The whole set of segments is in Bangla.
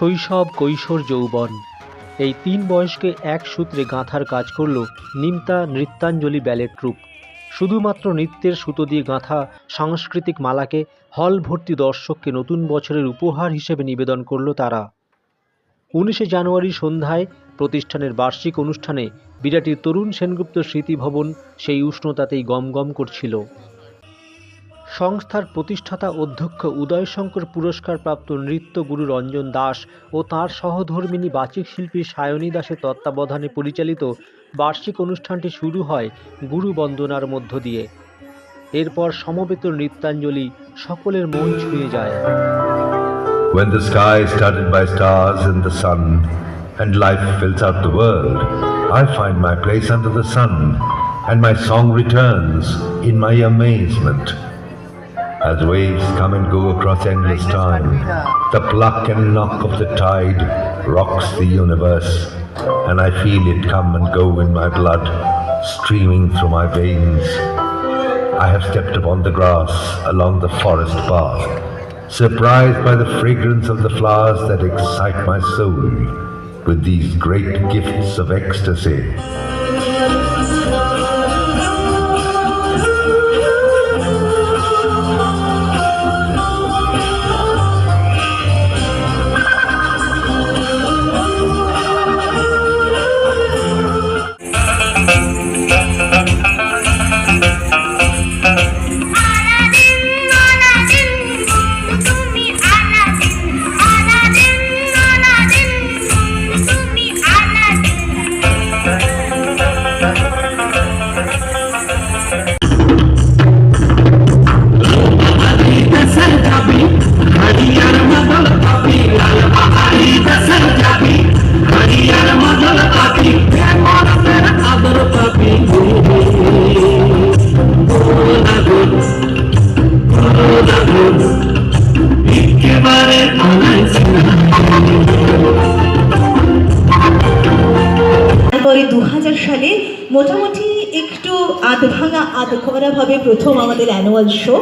শৈশব কৈশোর যৌবন। এই তিন বয়সকে এক সূত্রে গাঁথার কাজ করল নিমতা নৃত্যাঞ্জলি ব্যালেট ট্রুপ শুধুমাত্র নৃত্যের সুতো দিয়ে গাঁথা সাংস্কৃতিক মালাকে হল ভর্তি দর্শককে নতুন বছরের উপহার হিসেবে নিবেদন করল তারা। উনিশে জানুয়ারি সন্ধ্যায় প্রতিষ্ঠানের বার্ষিক অনুষ্ঠানে বিরাটির তরুণ সেনগুপ্ত স্মৃতিভবন সেই উষ্ণতাতেই গমগম করছিল। সংস্থার প্রতিষ্ঠাতা অধ্যক্ষ উদয়শঙ্কর পুরস্কারপ্রাপ্ত নৃত্যগুরু রঞ্জন দাস ও তাঁর সহধর্মিণী বাচিক শিল্পী সায়নী দাসের তত্ত্বাবধানে পরিচালিত বার্ষিক অনুষ্ঠানটি শুরু হয় গুরু বন্দনার মধ্য দিয়ে এরপর সমবেত নৃত্যাঞ্জলি সকলের মন ছুঁয়ে যায় When the sky is studded by stars and the sun, and life fills out the world, I find my place under the sun, and my song returns in my amazement. As waves come and go across endless time, the pluck and knock of the tide rocks the universe, and I feel it come and go in my blood, streaming through my veins. I have stepped upon the grass along the forest path, surprised by the fragrance of the flowers that excite my soul with these great gifts of ecstasy. তারপরে দু হাজার সালে মোটামুটি একটু আধ ভাঙা আধ ভাবে প্রথম আমাদের অ্যানুয়াল শো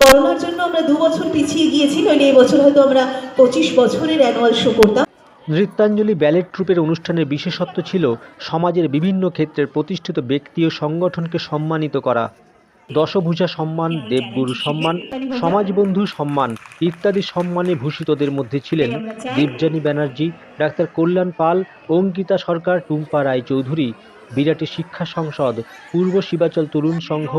করোনার জন্য আমরা দু বছর পিছিয়ে গিয়েছি নইলে এবছর হয়তো আমরা পঁচিশ বছরের অ্যানুয়াল শো করতাম। নৃত্যাঞ্জলি ব্যালেট ট্রুপের অনুষ্ঠানের বিশেষত্ব ছিল সমাজের বিভিন্ন ক্ষেত্রের প্রতিষ্ঠিত ব্যক্তি ও সংগঠনকে সম্মানিত করা। দশভূজা সম্মান দেবগুরু সম্মান সমাজবন্ধু সম্মান ইত্যাদি সম্মানে ভূষিতদের মধ্যে ছিলেন দেবযানী ব্যানার্জি ডাক্তার কল্যাণ পাল অঙ্কিতা সরকার টুম্পা রায়চৌধুরী বিরাটি শিক্ষা সংসদ পূর্ব শিবাচল তরুণ সংঘ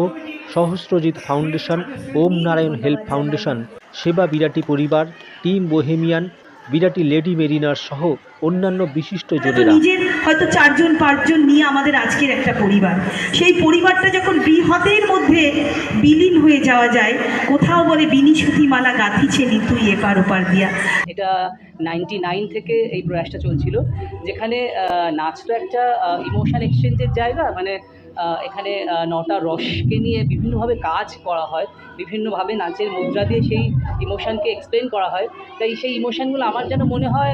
Sahasrajit foundation Om Narayan help foundation সেবা বিরাটি পরিবার team bohemian Birati lady mariner সহ অন্যান্য বিশিষ্ট জনেরা। নিজের হয়তো চারজন পাঁচজন নিয়ে আমাদের আজকের একটা পরিবার। সেই পরিবারটা যখন বৃহতের মধ্যে বিলীন হয়ে যাওয়া যায় কোথাও বলে বিনি সুতিমালা গাঁথিছে নিতুই এপার ওপার দিয়া। এটা নাইনটি নাইন থেকে এই প্রয়াসটা চলছিল যেখানে আহ, নাচ তো একটা ইমোশন এক্সচেঞ্জের জায়গা মানে এখানে নটা রসকে নিয়ে বিভিন্নভাবে কাজ করা হয়, বিভিন্নভাবে নাচের মুদ্রা দিয়ে সেই ইমোশনকে এক্সপ্লেন করা হয়। তাই সেই ইমোশনগুলো আমার যেন মনে হয়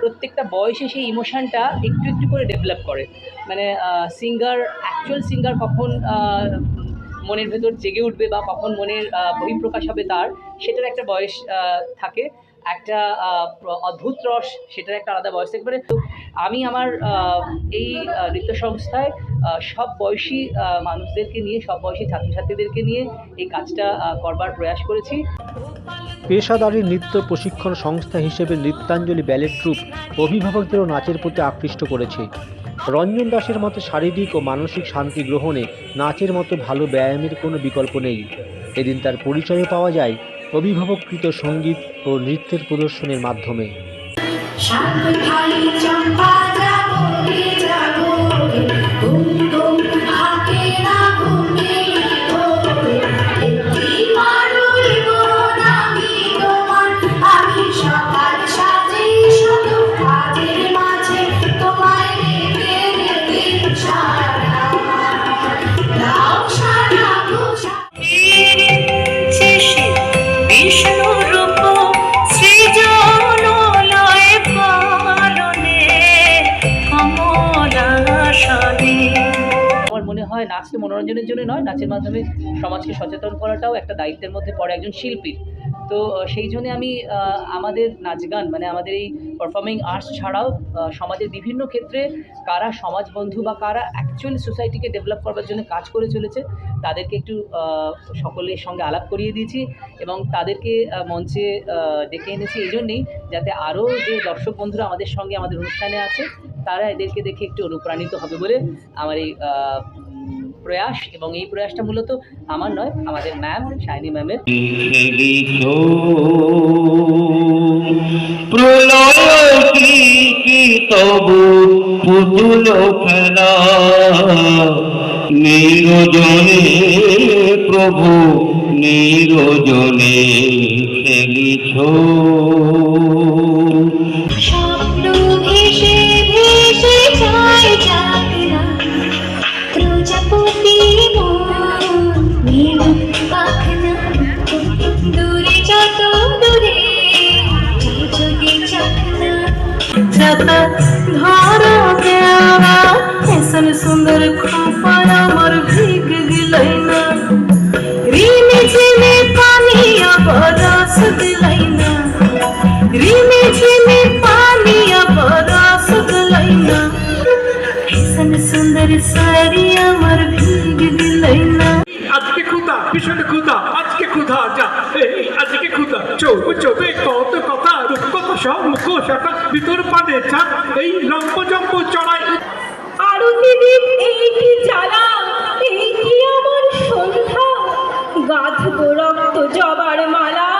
প্রত্যেকটা বয়সে সেই ইমোশানটা একটু একটু করে ডেভেলপ করে। মানে সিঙ্গার অ্যাকচুয়াল সিঙ্গার কখন মনের ভেতর জেগে উঠবে বা কখন মনের বহিঃপ্রকাশ হবে তার, সেটার একটা বয়স থাকে। একটা অদ্ভুত রস, সেটার একটা আলাদা বয়স থাকতে পারে। তো আমি আমার এই নৃত্য সংস্থায় সব বয়সী মানুষদেরকে নিয়ে, সব বয়সী ছাত্রছাত্রীদেরকে নিয়ে এই কাজটা করবার প্রয়াস করেছি। পেশাদারী নৃত্য প্রশিক্ষণ সংস্থা হিসেবে নৃত্যাঞ্জলি ব্যালেট ট্রুপ অভিভাবকদেরও নাচের প্রতি আকৃষ্ট করেছে। রঞ্জন দাসের মতো শারীরিক ও মানসিক শান্তি গ্রহণে নাচের মতো ভালো ব্যায়ামের কোনো বিকল্প নেই। এদিন তার পরিচয় পাওয়া যায়। অভিভাবককৃত সংগীত ও নৃত্যের প্রদর্শনের মাধ্যমে। নাচ তো মনোরঞ্জনের জন্য নয়, নাচের মাধ্যমে সমাজকে সচেতন করাটাও একটা দায়িত্বের মধ্যে পড়ে একজন শিল্পীর। তো সেই জন্যে আমি আমাদের নাচ গান মানে আমাদের এই পারফর্মিং আর্টস ছাড়াও সমাজের বিভিন্ন ক্ষেত্রে কারা সমাজবন্ধু বা কারা অ্যাকচুয়ালি সোসাইটিকে ডেভেলপ করবার জন্য কাজ করে চলেছে, তাদেরকে একটু সকলের সঙ্গে আলাপ করিয়ে দিয়েছি এবং তাদেরকে মঞ্চে ডেকে এনেছি এই জন্যেই যাতে আরও যে দর্শক বন্ধুরা আমাদের সঙ্গে আমাদের অনুষ্ঠানে আছে, তারা এদেরকে দেখে একটু অনুপ্রাণিত হবে বলে আমার এই প্রয়াস এবং এই প্রয়াসটা মূলত আমার নয়, আমাদের ম্যাম শাইনি ম্যামের তবু নিরজনে প্রভু নিরজনে খেলিছ সুন্দর খোপার আমার ভিগ গিলাই না। রিমে ঝিমে পানি বরস দিলাই না। রিমে ঝিমে পানি বরস দিলাই না। এসন সুন্দর সারি আমার ভিগ দিলাই না। আজকে ক্ষুধা, ভীষণ ক্ষুধা, আজকে ক্ষুধা, যা আজকে ক্ষুধা। চোখ চোখে কত কথা রূপ কথা সব মুখ শাখা ভিতর পানে চা এই লম্ব জম্ব চড়াই। আমার সন্ধ্যা? গাধব রক্ত জবার মালা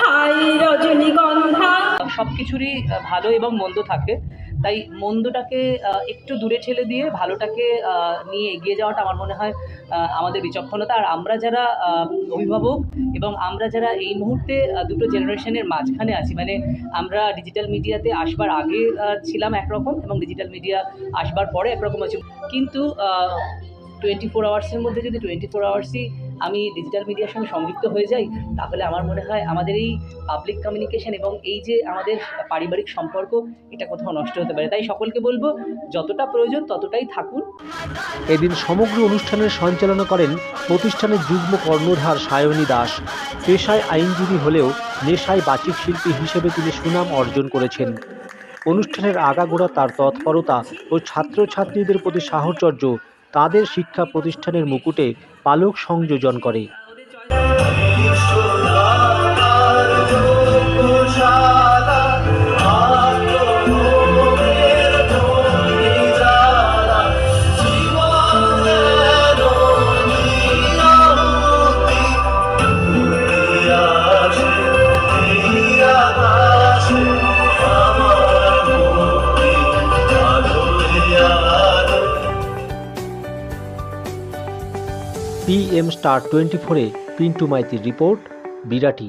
হাই রজনীগন্ধা। সব কিছুরই ভালো এবং মন্দ থাকে। তাই মন্দটাকে একটু দূরে ঠেলে দিয়ে ভালোটাকে নিয়ে এগিয়ে যাওয়াটা আমার মনে হয় আমাদের বিচক্ষণতা। আর আমরা যারা অভিভাবক এবং আমরা যারা এই মুহূর্তে দুটো জেনারেশনের মাঝখানে আছি মানে আমরা ডিজিটাল মিডিয়াতে আসবার আগে ছিলাম একরকম এবং ডিজিটাল মিডিয়া আসবার পরে একরকম আছি। কিন্তু টোয়েন্টি ফোর আওয়ার্সের মধ্যে যদি টোয়েন্টি ফোর আওয়ার্সই আমি ডিজিটাল মিডিয়ার সঙ্গে সংযুক্ত হয়ে যাই, তাহলে আমার মনে হয় আমাদের এই পাবলিক কমিউনিকেশন এবং এই যে আমাদের পারিবারিক সম্পর্ক, এটা কোথাও নষ্ট হতে পারে। তাই সকলকে বলব, যতটা প্রয়োজন ততটাই থাকুন। এদিন সমগ্র অনুষ্ঠানের সঞ্চালনা করেন প্রতিষ্ঠানের যুগ্ম কর্ণধার সায়নী দাস। পেশায় আইনজীবী হলেও নেশায় বাচিক শিল্পী হিসেবে তিনি সুনাম অর্জন করেছেন। অনুষ্ঠানের আগাগোড়া, তার তৎপরতা ও ছাত্রছাত্রীদের প্রতি সাহচর্য তাদের শিক্ষা প্রতিষ্ঠানের মুকুটে পালক সংযোজন করে। পিএম স্টার টোয়েন্টি ফোরে পিন্টু মাইতির রিপোর্ট বিরাটি।